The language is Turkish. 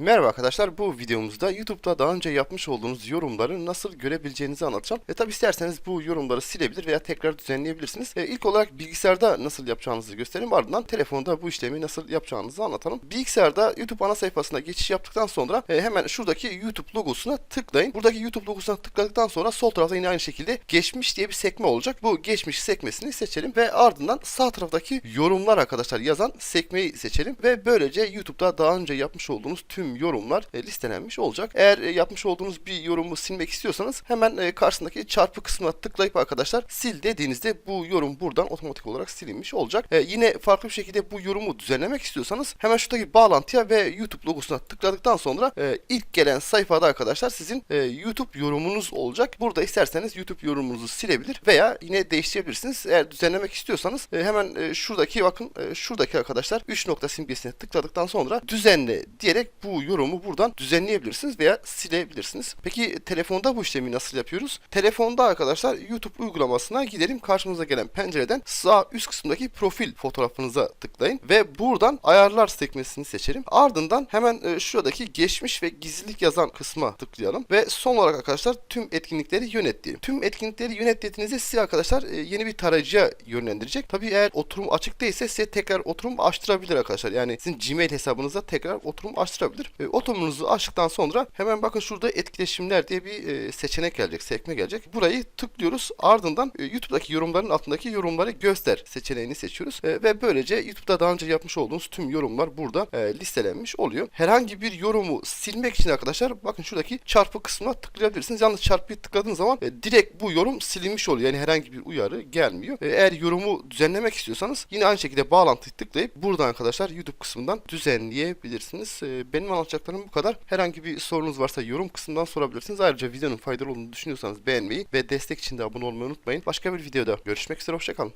Merhaba arkadaşlar bu videomuzda YouTube'da daha önce yapmış olduğunuz yorumları nasıl görebileceğinizi anlatacağım. E tabi isterseniz bu yorumları silebilir veya tekrar düzenleyebilirsiniz. E, ilk olarak bilgisayarda nasıl yapacağınızı göstereyim ardından telefonda bu işlemi nasıl yapacağınızı anlatalım. Bilgisayarda YouTube ana sayfasına geçiş yaptıktan sonra e, hemen şuradaki YouTube logosuna tıklayın. Buradaki YouTube logosuna tıkladıktan sonra sol tarafta yine aynı şekilde geçmiş diye bir sekme olacak. Bu geçmiş sekmesini seçelim ve ardından sağ taraftaki yorumlar arkadaşlar yazan sekmeyi seçelim ve böylece YouTube'da daha önce yapmış olduğunuz tüm yorumlar e, listelenmiş olacak. Eğer e, yapmış olduğunuz bir yorumu silmek istiyorsanız hemen e, karşısındaki çarpı kısmına tıklayıp arkadaşlar sil dediğinizde bu yorum buradan otomatik olarak silinmiş olacak. Yine farklı bir şekilde bu yorumu düzenlemek istiyorsanız hemen şuradaki bağlantıya ve YouTube logosuna tıkladıktan sonra ilk gelen sayfada arkadaşlar sizin YouTube yorumunuz olacak. Burada isterseniz YouTube yorumunuzu silebilir veya yine değiştirebilirsiniz. Eğer düzenlemek istiyorsanız hemen şuradaki bakın şuradaki arkadaşlar 3 nokta simgesine tıkladıktan sonra düzenle diyerek bu yorumu buradan düzenleyebilirsiniz veya silebilirsiniz. Peki telefonda bu işlemi nasıl yapıyoruz? Telefonda arkadaşlar YouTube uygulamasına gidelim. Karşımıza gelen pencereden sağ üst kısımdaki profil fotoğrafınıza tıklayın ve buradan ayarlar sekmesini seçelim. Ardından hemen e, şuradaki geçmiş ve gizlilik yazan kısma tıklayalım ve son olarak arkadaşlar tüm etkinlikleri yönet diyelim. Tüm etkinlikleri yönet dediğinizde size arkadaşlar e, yeni bir tarayıcıya yönlendirecek. Tabii eğer oturum açık değilse size tekrar oturum açtırabilir arkadaşlar. Yani sizin Gmail hesabınıza tekrar oturum açtırabilir. E, oturumunuzu açtıktan sonra hemen bakın şurada etkileşimler diye bir e, seçenek gelecek, sekme gelecek. Burayı tıklıyoruz. Ardından e, YouTube'daki yorumların altındaki yorumları göster seçeneğini seçiyoruz. E, ve böylece YouTube'da daha önce yapmış olduğunuz tüm yorumlar burada e, listelenmiş oluyor. Herhangi bir yorumu silmek için arkadaşlar bakın şuradaki çarpı kısmına tıklayabilirsiniz. Yalnız çarpıyı tıkladığınız zaman e, direkt bu yorum silinmiş oluyor. Yani herhangi bir uyarı gelmiyor. E, eğer yorumu düzenlemek istiyorsanız yine aynı şekilde bağlantıyı tıklayıp buradan arkadaşlar YouTube kısmından düzenleyebilirsiniz. E, benim anlatacaklarım bu kadar. Herhangi bir sorunuz varsa yorum kısmından sorabilirsiniz. Ayrıca videonun faydalı olduğunu düşünüyorsanız beğenmeyi ve destek için de abone olmayı unutmayın. Başka bir videoda görüşmek üzere. Hoşçakalın.